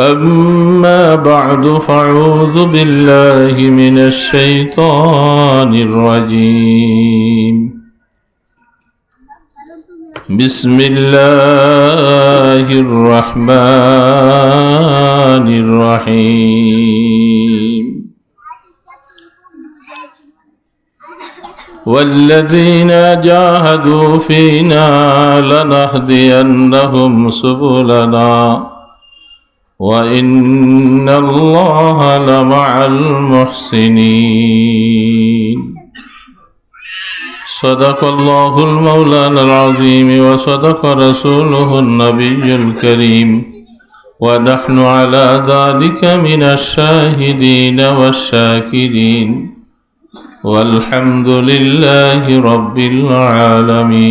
أما بعد فأعوذ بالله من الشيطان الرجيم. بسم الله الرحمن الرحيم. والذين جاهدوا فينا لنهدينهم سبلنا. وإن الله لمع المحسنين. صدق الله المولانا العظيم وصدق رسوله النبي الكريم. ونحن على ذلك من الشاهدين والشاكرين. والحمد لله رب العالمين.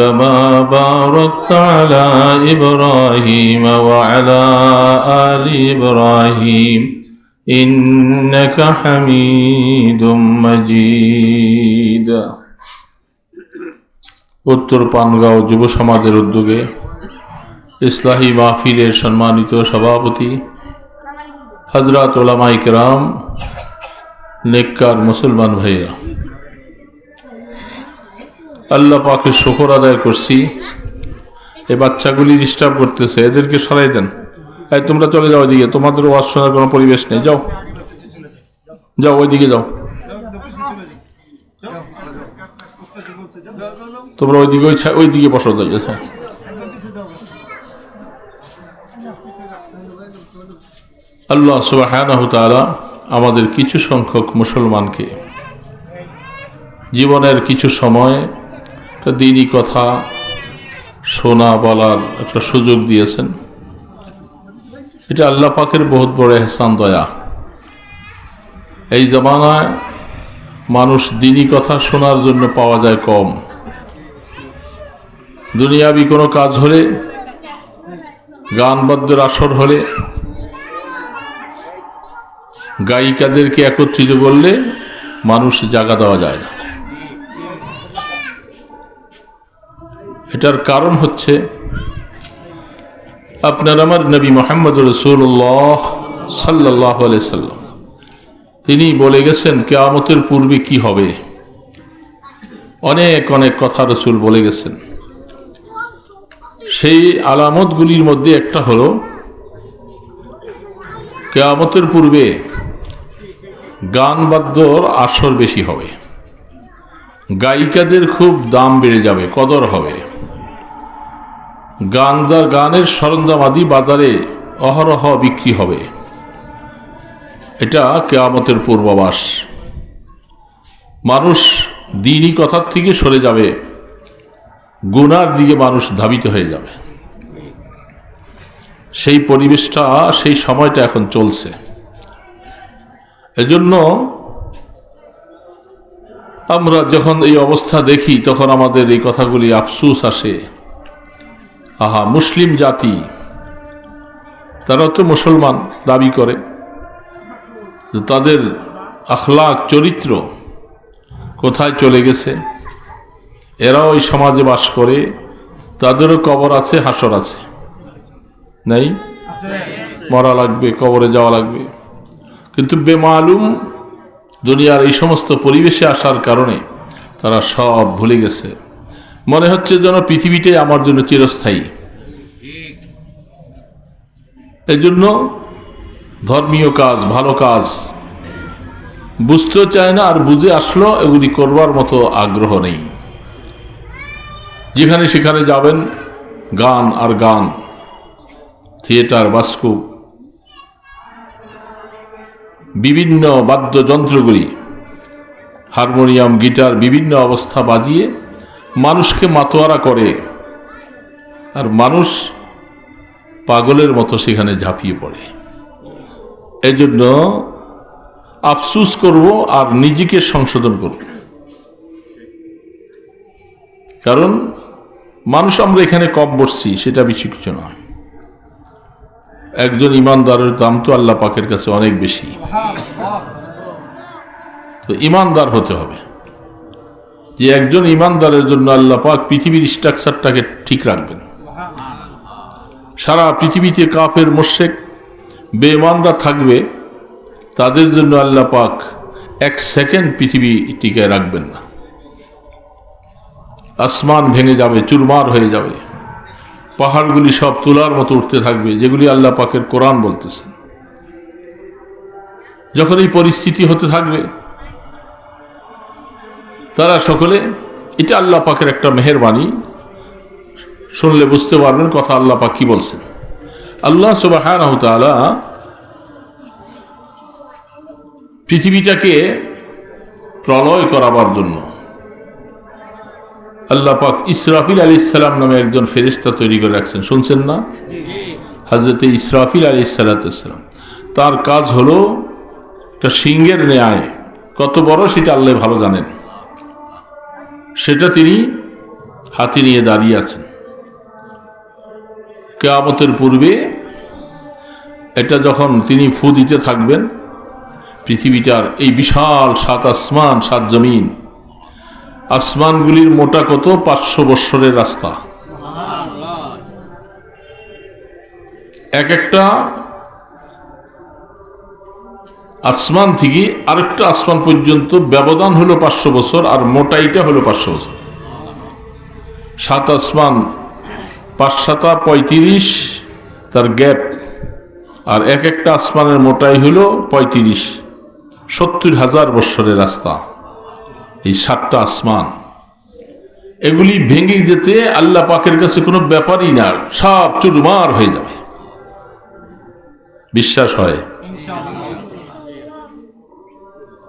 كما باركت على إبراهيم وعلى آل إبراهيم إنك حميد مجيد উত্তর পানগাঁও যুব সমাজের উদ্যোগে ইসলাহী মাহফিলের সম্মানিত সভাপতি হজরত ওলামাই কেরাম নেককার মুসলমান ভাইয়া আল্লাহ পাকের শকর আদায় করছি। এই বাচ্চাগুলি ডিস্টার্ব করতেছে, এদেরকে সরাই দেন। এই তোমরা চলে যাও ওইদিকে, তোমাদের ওয়াজ শোনার কোনো পরিবেশ নেই। যাও। যাও, ওইদিকে যাও। তোমরা ওইদিকে ওইদিকে বসো যাই আল্লাহ সুবাহ আমাদের কিছু সংখ্যক মুসলমানকে জীবনের কিছু সময় একটা দিনই কথা শোনা বলার একটা সুযোগ দিয়েছেন। এটা আল্লাহ পাকের বহুত বড় এহসান দয়া। এই জমানায় মানুষ দিনই কথা শোনার জন্য পাওয়া যায় কম। দুনিয়াবি কোনো কাজ হলে গান বাদ্যের আসর হলে, গায়িকাদেরকে একত্রিত করলে মানুষ জাগা দেওয়া যায় না। এটার কারণ হচ্ছে, আপনার আমার নবী মোহাম্মদ রসুল্লাহ সাল্লাহ সাল্লাম, তিনি বলে গেছেন, কেয়ামতের পূর্বে কি হবে? অনেক অনেক কথা রসুল বলে গেছেন। সেই আলামতগুলির মধ্যে একটা হলো, কেয়ামতের পূর্বে গান বাদ্যর আসর বেশি হবে। গায়িকাদের খুব দাম বেড়ে যাবে, কদর হবে। গান গানের সরঞ্জামাদি বাজারে অহরহ বিক্রি হবে। এটা কেয়ামতের পূর্বাবাস মানুষ দিনই কথার থেকে সরে যাবে, গুনার দিকে মানুষ ধাবিত হয়ে যাবে। সেই পরিবেশটা, সেই সময়টা এখন চলছে। এজন্য আমরা যখন এই অবস্থা দেখি, তখন আমাদের এই কথাগুলি আফসুস আসে। আহা, মুসলিম জাতি। তারা তো মুসলমান দাবি করে। তাদের আখলাক, চরিত্র কোথায় চলে গেছে? এরাও ওই সমাজে বাস করে, তাদেরও কবর আছে, হাসর আছে। নেই? মরা লাগবে, কবরে যাওয়া লাগবে। কিন্তু বেমালুম দুনিয়ার এই সমস্ত পরিবেশে আসার কারণে তারা সব ভুলে গেছে। মনে হচ্ছে যেন পৃথিবীটাই আমার জন্য চিরস্থায়ী। এজন্য ধর্মীয় কাজ, ভালো কাজ বুঝতেও চায় না আর বুঝে আসলো, এগুলি করবার মতো আগ্রহ নেই। যেখানে সেখানে যাবেন, গান আর গান, থিয়েটার বাস্কুপ বিভিন্ন বাদ্যযন্ত্রগুলি, হারমোনিয়াম, গিটার, বিভিন্ন অবস্থা বাজিয়ে মানুষকে মাতোয়ারা করে, আর মানুষ পাগলের মতো সেখানে ঝাঁপিয়ে পড়ে। এই জন্য আফসুস করব আর নিজেকে সংশোধন করব। কারণ মানুষ আমরা এখানে কম বসছি, সেটা বেশি কিছু নয়। একজন ইমানদারের দাম তো আল্লাহ পাকের কাছে অনেক বেশি। তো ইমানদার হতে হবে। যে একজন ইমানদারের জন্য আল্লাহ পাক পৃথিবীর স্ট্রাকচারটাকে ঠিক রাখবেন। সারা পৃথিবীতে কাফের মোশেক বেঈমানরা থাকবে, তাদের জন্য আল্লাহ পাক এক সেকেন্ড পৃথিবী টিকে রাখবেন না। আসমান ভেঙে যাবে, চুরমার হয়ে যাবে, পাহাড়গুলি সব তোলার মতো উঠতে থাকবে, যেগুলি আল্লাহ পাকের কোরআন বলতেছেন যখন এই পরিস্থিতি হতে থাকবে তারা সকলে, এটা আল্লাহ পাকের একটা মেহরবানি। শুনলে বুঝতে পারবেন কথা আল্লাহ পাক কি বলছেন। আল্লাহ সুবাহ পৃথিবীটাকে প্রলয় করাবার জন্য আল্লাহ পাক ইসরাফিল আলী ইসালাম নামে একজন ফেরিস্তা তৈরি করে রাখছেন। শুনছেন না? হাজরতে ইসরাফিল আলী সালাতাম তার কাজ হলো একটা সিংহের ন্যায়, কত বড় সেটা আল্লাহ ভালো জানেন। সেটা তিনি হাতে নিয়ে দাঁড়িয়ে আছেন। কেয়ামতের পূর্বে এটা যখন তিনি ফু দিতে থাকবেন, পৃথিবীটার এই বিশাল সাত আসমান, সাত জমিন, আসমানগুলির মোটা কত? পাঁচশো বৎসরের রাস্তা। এক একটা আসমান থেকে আরেকটা আসমান পর্যন্ত ব্যবধান হলো পাঁচশো বছর আর মোটাইটা হলো পাঁচশো বছর। সাত আসমান, পাঁচ সাতা পঁয়ত্রিশ তার গ্যাপ। আর এক একটা আসমানের মোটাই হলো পঁয়ত্রিশ, সত্তর হাজার বৎসরের রাস্তা, এই সাতটা আসমান। এগুলি ভেঙে যেতে আল্লাহ পাকের কাছে কোনো ব্যাপারই না, সব চুরমার হয়ে যাবে। বিশ্বাস হয়?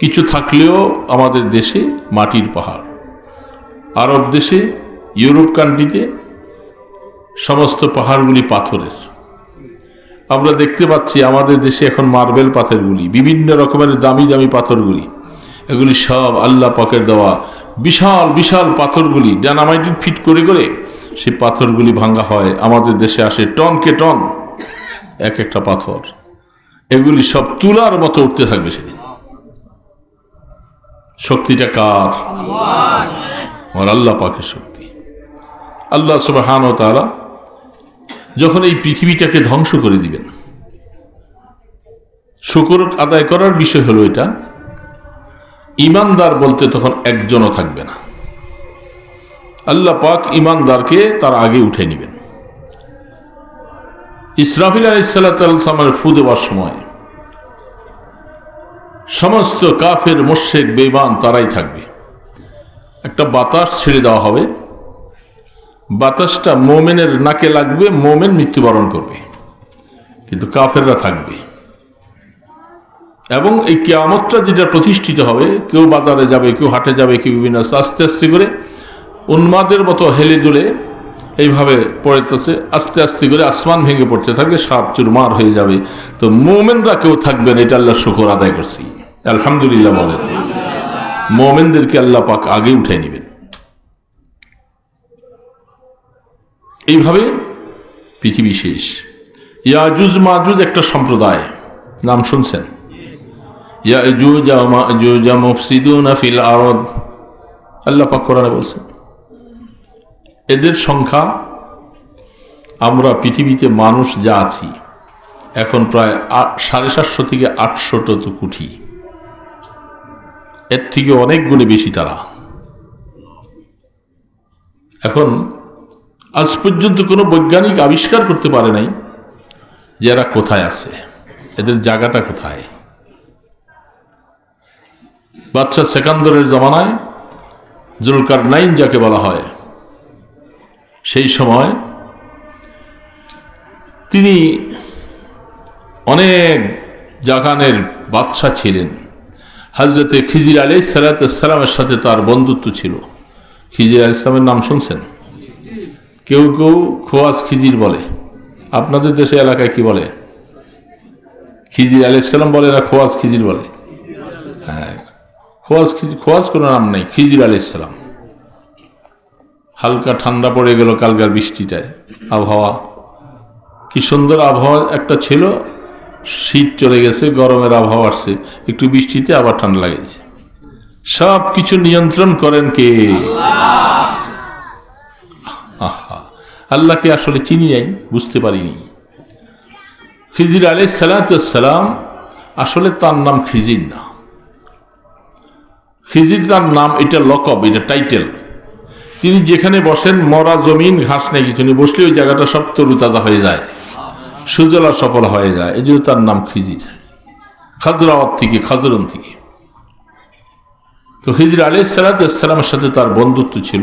কিছু থাকলেও আমাদের দেশে মাটির পাহাড়। আরব দেশে, ইউরোপ কান্ট্রিতে সমস্ত পাহাড়গুলি পাথরের। আমরা দেখতে পাচ্ছি আমাদের দেশে এখন মার্বেল পাথরগুলি, বিভিন্ন রকমের দামি দামি পাথরগুলি। এগুলি সব আল্লাহ পাকের দেওয়া বিশাল বিশাল পাথরগুলি ডানামাইটির ফিট করে করে সেই পাথরগুলি ভাঙ্গা হয়। আমাদের দেশে আসে টনকে টন, এক একটা পাথর। এগুলি সব তুলার মতো উঠতে থাকবে সেদিন। শক্তিটা কার? আমার আল্লাহ পাকের শক্তি। আল্লাহ সুবাহান তারা যখন এই পৃথিবীটাকে ধ্বংস করে দিবেন, শুকর আদায় করার বিষয় হলো এটা, ইমানদার বলতে তখন একজনও থাকবে না। আল্লাহ পাক ইমানদারকে তার আগে উঠে নেবেন। ইসরাফিল আলাইসাল্লামের ফু দেওয়ার সময় সমস্ত কাফের মোশেক বেবান তারাই থাকবে। একটা বাতাস ছেড়ে দেওয়া হবে। বাতাসটা মোমেনের নাকে লাগবে, মোমেন মৃত্যুবরণ করবে। কিন্তু কাফেররা থাকবে। এবং এই কেয়ামতটা যেটা প্রতিষ্ঠিত হবে, কেউ বাজারে যাবে, কেউ হাটে যাবে, কেউ বিভিন্ন আস্তে আস্তে করে উন্মাদের মতো হেলে দুলে এইভাবে পড়েতেছে আস্তে আস্তে করে আসমান ভেঙে পড়তে থাকবে, সাপ চুরমার হয়ে যাবে। তো মোমেনরা কেউ থাকবেন এটা আল্লাহ শুকর আদায় করছি। আলহামদুলিল্লাহ বলেন মোমেনদেরকে আল্লাহ পাক আগে উঠে নেবেন। এইভাবে পৃথিবী শেষ। ইয়াজুজ মাজুজ একটা সম্প্রদায়। নাম শুনছেন? আল্লাহ পাক বলছেন, এদের সংখ্যা, আমরা পৃথিবীতে মানুষ যা আছি, এখন প্রায় সাড়ে সাতশো থেকে আটশোট তো কুঠি। এর থেকে অনেক গুণে বেশি তারা। এখন, আজ পর্যন্ত কোনো বৈজ্ঞানিক আবিষ্কার করতে পারে নাই যে এরা কোথায় আছে, এদের জায়গাটা কোথায়। বাচ্চা সেকান্দরের জমানায় জুলকার নাইন যাকে বলা হয়, সেই সময় তিনি অনেক জাগানের বাদশা ছিলেন। হজরতে খিজির আলী সালাতামের সাথে তার বন্ধুত্ব ছিল। খিজির আলী ইসলামের নাম শুনছেন? কেউ কেউ খোয়াজ খিজির বলে। আপনাদের দেশে এলাকায় কি বলে? খিজির আলী ইসলাম বলে না খোয়াজ খিজির বলে? হ্যাঁ খোয়াজ খিজির খোয়াজ কোনো নাম নেই, খিজির আলী ইসলাম হালকা ঠান্ডা পড়ে গেল কালকার বৃষ্টিটায়। আবহাওয়া, কি সুন্দর আবহাওয়া একটা ছিল শীত চলে গেছে, গরমের আবহাওয়া আসছে, একটু বৃষ্টিতে আবার ঠান্ডা লাগেছে সব কিছু নিয়ন্ত্রণ করেন কে? আল্লাহকে আসলে চিনি নাই, বুঝতে পারিনি। খিজির আলী সালাম আসলে তার নাম খিজির না। খিজির তার নাম এটা লকব, এটা টাইটেল। তিনি যেখানে বসেন, মরা জমিন, ঘাস নেই কিছু নেই বসলে ওই জায়গাটা সব তরুতাজা হয়ে যায়। সুজলা সফল হয়ে যায়। এই জন্য তার নাম খিজির। খাজরাওয়াত থেকে, খাজরন থেকে। তো খিজির আলী সালাতামের সাথে তার বন্ধুত্ব ছিল।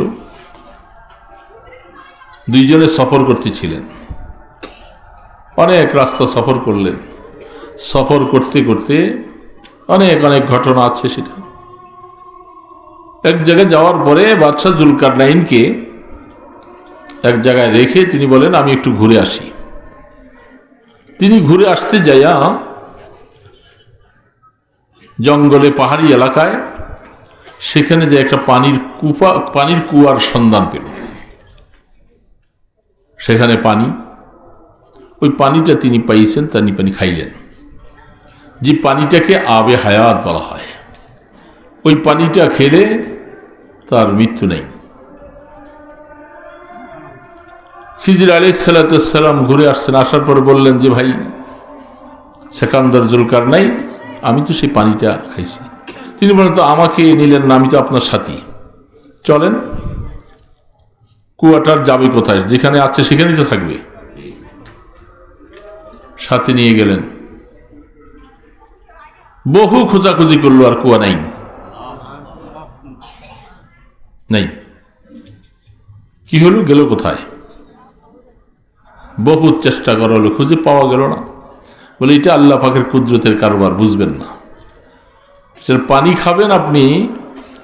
দুইজনে সফর করতেছিলেন। অনেক রাস্তা সফর করলেন। সফর করতে করতে অনেক অনেক ঘটনা আছে সেটা। এক জায়গায় যাওয়ার পরে বাদশাহ জুলকার নাইনকে এক জায়গায় রেখে তিনি বলেন, আমি একটু ঘুরে আসি। তিনি ঘুরে আসতে যাইয়া জঙ্গলে পাহাড়ি এলাকায় সেখানে যে একটা পানির কুপা, পানির কুয়ার সন্ধান পেল। সেখানে পানি, ওই পানিটা তিনি পাইছেন, তিনি পানি খাইলেন। যে পানিটাকে আবে হায়াত বলা হয়। ওই পানিটা খেলে তার মৃত্যু নেই। খিজির আলী সালাতাম ঘুরে আসছেন, আসার পর বললেন যে, ভাই, সেকান্দর জুলকার নাই, আমি তো সেই পানিটা খাইছি। তিনি বলেন তো আমাকে নিলেন না, আমি তো আপনার সাথী। চলেন, কুয়াটার যাবে কোথায়? যেখানে আছে সেখানেই তো থাকবে। সাথে নিয়ে গেলেন। বহু খোঁজাখুঁজি করল, আর কুয়া নাই। নেই। কি হলো? গেল কোথায়? বহুত চেষ্টা করা হলো, খুঁজে পাওয়া গেল না। বলে, এটা আল্লাহ পাকের কুদরতের কারবার, বুঝবেন না। সেটার পানি খাবেন আপনি,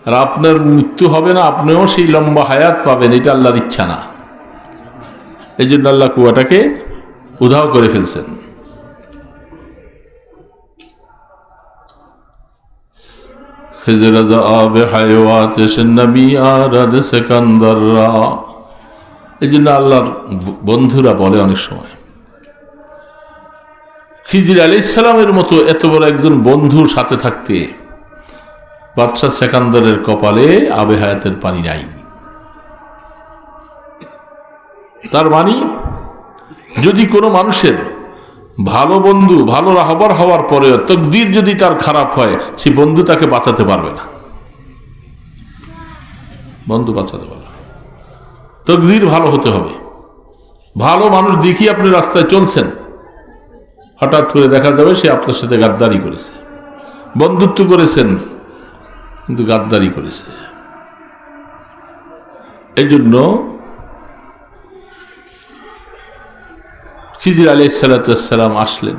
আর আপনার মৃত্যু হবে না, আপনিও সেই লম্বা হায়াত পাবেন, এটা আল্লাহর ইচ্ছা না। এই জন্য আল্লাহ কুয়াটাকে উধাও করে ফেলছেন। যা আবে হায়াত এসে নবী আর সেকান্দাররা এই জন্য আল্লাহর বন্ধুরা বলে অনেক সময়। খিজির আলি ইসলামের মতো এত বড় একজন বন্ধুর সাথে থাকতে বাদশাহ সেকান্দারের কপালে আবে হায়াতের পানি নাই। তার মানে যদি কোনো মানুষের ভালো বন্ধু, ভালো রাহবার হওয়ার পরেও তকদির যদি তার খারাপ হয়, সে বন্ধু তাকে বাঁচাতে পারবে না। বন্ধু বাঁচাতে পারবে। তকদির ভালো হতে হবে। ভালো মানুষ দেখি আপনি রাস্তায় চলছেন। হঠাৎ করে দেখা যাবে সে আপনার সাথে গাদ্দারি করেছে। বন্ধুত্ব করেছেন, কিন্তু গাদ্দারি করেছে। এই জন্য খিজির আলি সালাতাম আসলেন।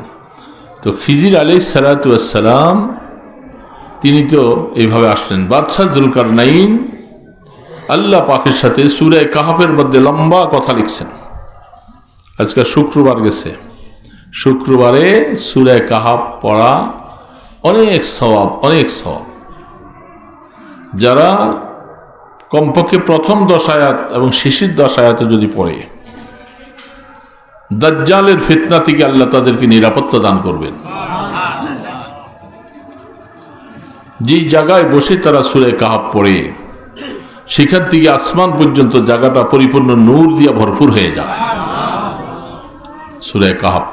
তো খিজির আলি সালাতাম তিনি তো এইভাবে আসলেন। বাদশাহ জুলকার নাইন আল্লাহ পাকের সাথে সুরায় কাহাফের মধ্যে লম্বা কথা লিখছেন। আজকে শুক্রবার গেছে। শুক্রবারে সুরায় কাহাব পড়া অনেক স্বভাব অনেক স্বভাব যারা কমপক্ষে প্রথম দশায়াত এবং শিশির দশায়াতে যদি পড়ে, দাজ্জালের ফিতনা থেকে আল্লাহ তাদেরকে নিরাপত্তা দান করবেন। যে জায়গায় বসে তারা সুরে কাহাব পড়ে সেখান থেকে আসমান পর্যন্ত জায়গাটা পরিপূর্ণ নূর দিয়ে ভরপুর হয়ে যায়। সুরে কাহাব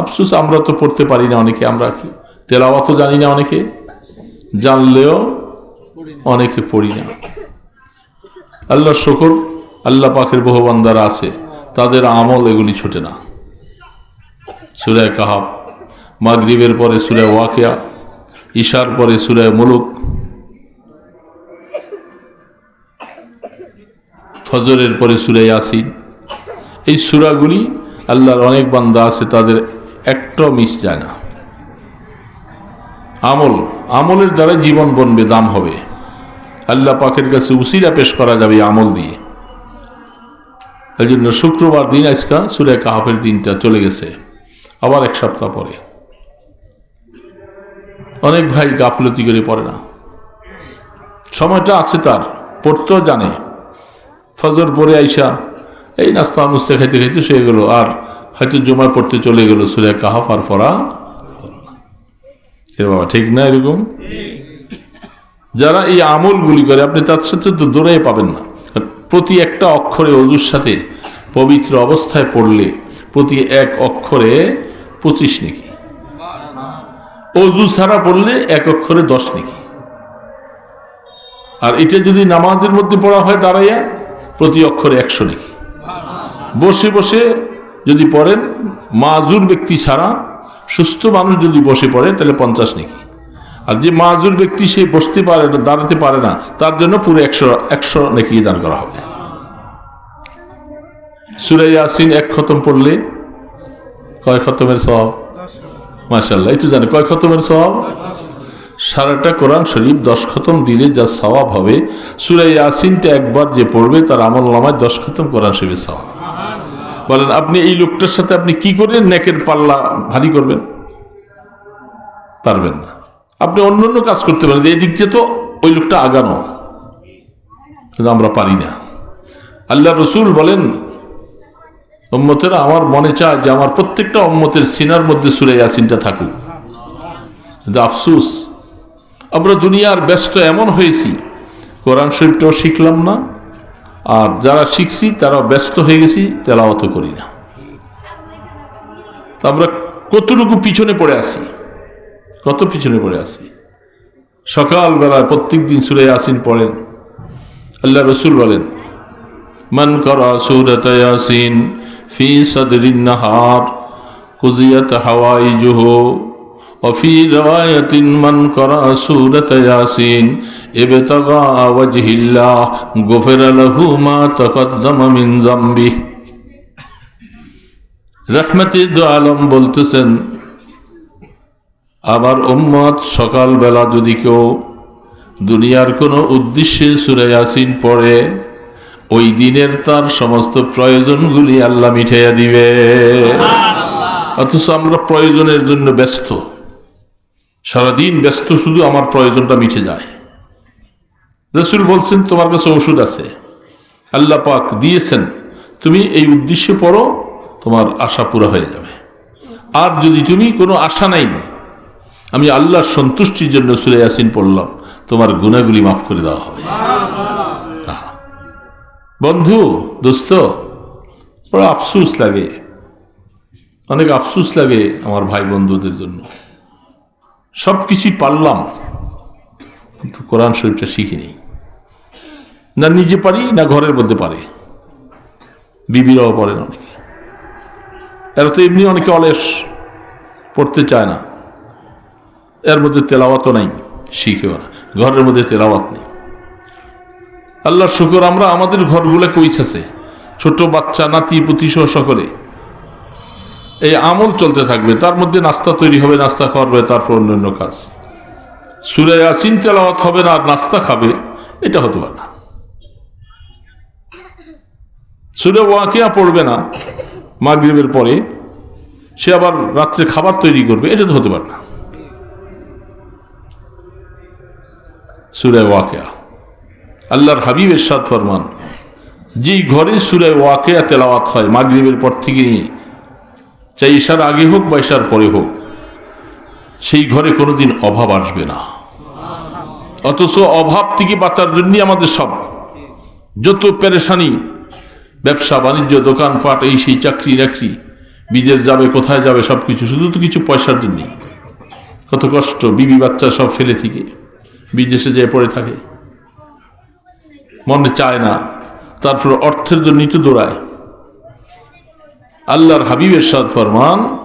আফসুস, আমরা তো পড়তে পারি না অনেকে, আমরা তেলাওয়াতও জানি না অনেকে, জানলেও অনেকে পড়ি না। আল্লাহ শকর, আল্লাহ পাখের বহু বান্দারা আছে, তাদের আমল এগুলি ছোটে না। সুরায় কাহাব মাগরিবের পরে সুরায় ওয়াকিয়া, ঈশার পরে সুরায় মুলুক ফজরের পরে সুরে আসিন এই সুরাগুলি আল্লাহর অনেক বান্দা আছে, তাদের একটাও মিস যায় না। আমল, আমলের দ্বারা জীবন বনবে, দাম হবে। আল্লাহ পাকের কাছে উসিরা পেশ করা যাবে আমল দিয়ে। এই জন্য শুক্রবার দিন আজকা সুরে কাহাফের দিনটা চলে গেছে, আবার এক সপ্তাহ পরে। অনেক ভাই গাফলতি করে পড়ে না। সময়টা আছে তার, পড়তেও জানে। ফজর পরে আইসা, এই নাস্তা নুস্তে খাইতে খাইতে শুয়ে গেল। আর হয়তো জমা পড়তে চলে গেল, সুরে কাহাফ আর পড়া। এ বাবা, ঠিক না এরকম? যারা এই আমলগুলি করে, আপনি তার সাথে তো দৌড়াই পাবেন না। প্রতি একটা অক্ষরে অজুর সাথে পবিত্র অবস্থায় পড়লে প্রতি এক অক্ষরে পঁচিশ নাকি। অজু ছাড়া পড়লে এক অক্ষরে দশ নাকি। আর এটা যদি নামাজের মধ্যে পড়া হয় দাঁড়াইয়া প্রতি অক্ষরে একশো নাকি বসে বসে যদি পড়েন, মাজুর ব্যক্তি ছাড়া সুস্থ মানুষ যদি বসে পড়ে, তাহলে পঞ্চাশ নাকি আর যে মাজুর ব্যক্তি সে বসতে পারে না দাঁড়াতে পারে না, তার জন্য পুরো একশো একশো নাকি দান করা হবে। সুরাই ইয়াসিন এক খতম পড়লে কয় খতমের সব মাশাল্লাহ এই তো জানে, কয় খতমের সব সারাটা কোরআন শরীফ দশ খতম দিলে যা সওয়াব হবে। সুরাই ইয়াসিনটা একবার যে পড়বে, তার আমল নামায় দশ খতম কোরআন শরীফের সওয়াব। বলেন, আপনি এই লোকটার সাথে আপনি কি করে নেকের পাল্লা ভারী করবেন? পারবেন না। আপনি অন্য অন্য কাজ করতে পারেন এই দিক দিয়ে তো ওই লোকটা আগানো। কিন্তু আমরা পারি না। আল্লাহ রসুল বলেন, উম্মতেরা, আমার মনে চায় যে আমার প্রত্যেকটা অম্মতের সিনার মধ্যে সুরে ইয়াসিনটা থাকুক। কিন্তু আফসুস আমরা দুনিয়ার ব্যস্ত এমন হয়েছি, কোরআন শরীফটাও শিখলাম না, আর যারা শিখছি তারা ব্যস্ত হয়ে গেছি, তেলাওয়াত করি না। তা আমরা কতটুকু পিছনে পড়ে আসি কত পিছনে পড়ে আসি সকালবেলায় প্রত্যেক দিন সুরে আসিন পড়েন। আল্লাহ রসুল বলেন, মন করা সুরত হাওয়াই জুহো وفي رواية من قرأ سورة ياسين ابتغاء وجه الله غفر له ما تقدم من ذنبه রহমতি দু আলম বলতেছেন আবার উম্মত সকালবেলা যদি কেউ দুনিয়ার কোনো উদ্দেশ্যে সুরে ইয়াসিন পড়ে ওই দিনের তার সমস্ত প্রয়োজনগুলি আল্লাহ মিঠাইয়া দিবে অথচ আমরা প্রয়োজনের জন্য ব্যস্ত সারাদিন ব্যস্ত শুধু আমার প্রয়োজনটা মিটে যায়। রসুল বলছেন, তোমার কাছে ওষুধ আছে। আল্লাহ পাক দিয়েছেন। তুমি এই উদ্দেশ্যে পড়ো, তোমার আশা পুরো হয়ে যাবে। আর যদি তুমি কোনো আশা নাই, আমি আল্লাহর সন্তুষ্টির জন্য সুরে ইয়াসিন পড়লাম, তোমার গুণাগুলি মাফ করে দেওয়া হবে। বন্ধু, দোস্ত আফসুস লাগে। অনেক আফসুস লাগে আমার ভাই বন্ধুদের জন্য। সব কিছুই পারলাম, কিন্তু কোরআন শরীফটা শিখিনি। না নিজে পারি, না ঘরের মধ্যে পারে। বিবিরাও পড়েন অনেকে। এরা তো এমনি অনেকে অলস, পড়তে চায় না। এর মধ্যে তেলাওয়াতও নাই, শিখেও না। ঘরের মধ্যে তেলাওয়াত নেই। আল্লাহর শুকর, আমরা আমাদের ঘরগুলো কইছেছে ছোট বাচ্চা, নাতি, পুতি সহ সকলে। এই আমল চলতে থাকবে, তার মধ্যে নাস্তা তৈরি হবে, নাস্তা খাওয়াবে তারপর অন্যান্য কাজ। সুরে আসিন তেলাওয়াত হবে না, আর নাস্তা খাবে, এটা হতে পারে না। সুরে ওয়াকিয়া পড়বে না, মাগরিবের পরে, সে আবার রাত্রে খাবার তৈরি করবে, এটা তো হতে পারে না। সুরে ওয়াকিয়া। আল্লাহর হাবিবের সাদ ফরমান, যেই ঘরে সুরে ওয়াকিয়া তেলাওয়াত হয়, মাগরিবের পর থেকে নিয়ে চাই ঈশার আগে হোক বা ঈশার পরে হোক, সেই ঘরে কোনোদিন অভাব আসবে না। অথচ অভাব থেকে বাঁচার জন্যই আমাদের সব। যত পেরেশানি, ব্যবসা, বাণিজ্য, দোকানপাট, এই সেই চাকরি নাকরি বিদেশ যাবে, কোথায় যাবে সব কিছু শুধু তো কিছু পয়সার জন্যে কত কষ্ট, বিবি বাচ্চা সব ফেলে থেকে, বিদেশে যেয়ে পড়ে থাকে। মনে চায় না, তারপর অর্থের জন্যই তো দৌড়ায়। আল্লাহর হাবিবের সাদ ফরমান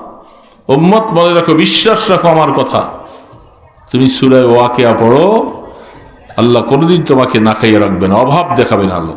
ওম্মত মনে রাখো, বিশ্বাস রাখো আমার কথা। তুমি সুরায় ওয়াকেয়া পড়ো, আল্লাহ কোনোদিন তোমাকে না খাইয়ে রাখবে না, অভাব দেখাবে না আল্লাহ।